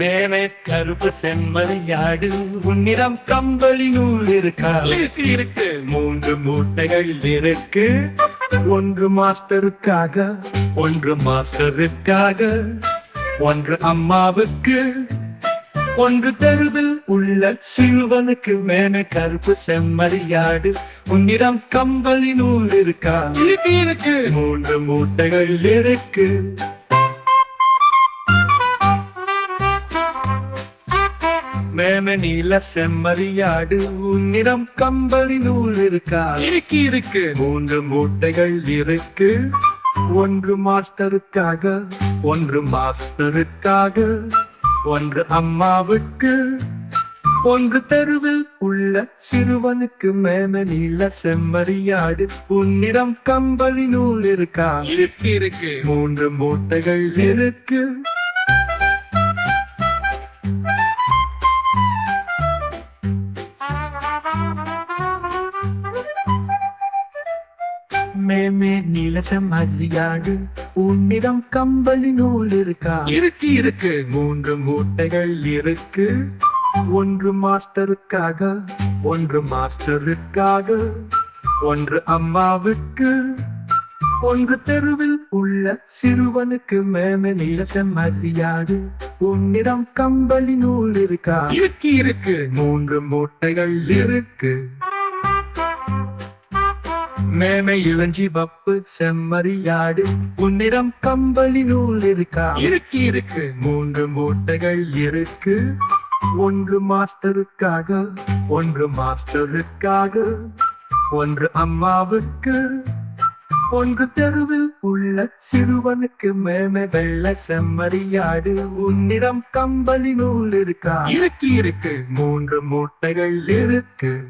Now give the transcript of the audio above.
கருப்பு செம்மறியாடு உன்னிடம் கம்பளி நூல் இருக்கா? இருக்கு மூன்று மூட்டைகள் இருக்கு. ஒன்று மாஸ்டருக்காக ஒன்று மாஸ்டருக்காக. ஒன்று அம்மாவுக்கு ஒன்று தெருவில் உள்ள சிறுவனுக்கு மேன கருப்பு செம்மறியாடு உன்னிடம் கம்பளி நூல் இருக்கா? இருக்கு இருக்கு. மூன்று மூட்டைகள் இருக்கு. மேம நீல செம்மறியாடு உன்னிடம் கம்பளி நூல் இருக்கா இருக்கு. இருக்கு மூன்று மூட்டைகள் இருக்கு. ஒன்று மாஸ்டருக்காக ஒன்று மாஸ்டருக்காக. ஒன்று அம்மாவுக்கு ஒன்று தெருவில் உள்ள சிறுவனுக்கு மேல நீல செம்மறியாடு உன்னிடம் கம்பளி நூல் இருக்கா இருக்கு இருக்கு. மூன்று மூட்டைகள் இருக்கு. மேமே நீலச்சம் மல்லியாடு உன்னிடம் கம்பளி நூல் இருக்கா? இருக்கு இருக்கு. மூன்று மூட்டைகள் இருக்கு. ஒன்று மாஸ்டருக்காக ஒன்று மாஸ்டருக்காக. ஒன்று அம்மாவுக்கு ஒன்று தெருவில் உள்ள சிறுவனுக்கு மேம நீலச்சம் மல்லியாடு உன்னிடம் கம்பளி நூல் இருக்கா? இருக்கு இருக்கு. மூன்று மூட்டைகள் இருக்கு. மேமை இளஞ்சி பப்பு செம்மறியாடு உன்னிடம் கம்பளி நூல் இருக்கா? இருக்கு இருக்கு. மூன்று மூட்டைகள் இருக்கு. ஒன்று மாஸ்டருக்காக ஒன்று மாஸ்டருக்காக ஒன்று அம்மாவுக்கு ஒன்று தெருவில் உள்ள சிறுவனுக்கு மேமே வெள்ள செம்மறியாடு உன்னிடம் கம்பளி நூல் இருக்கா? இருக்கு இருக்கு. மூன்று மூட்டைகள் இருக்கு.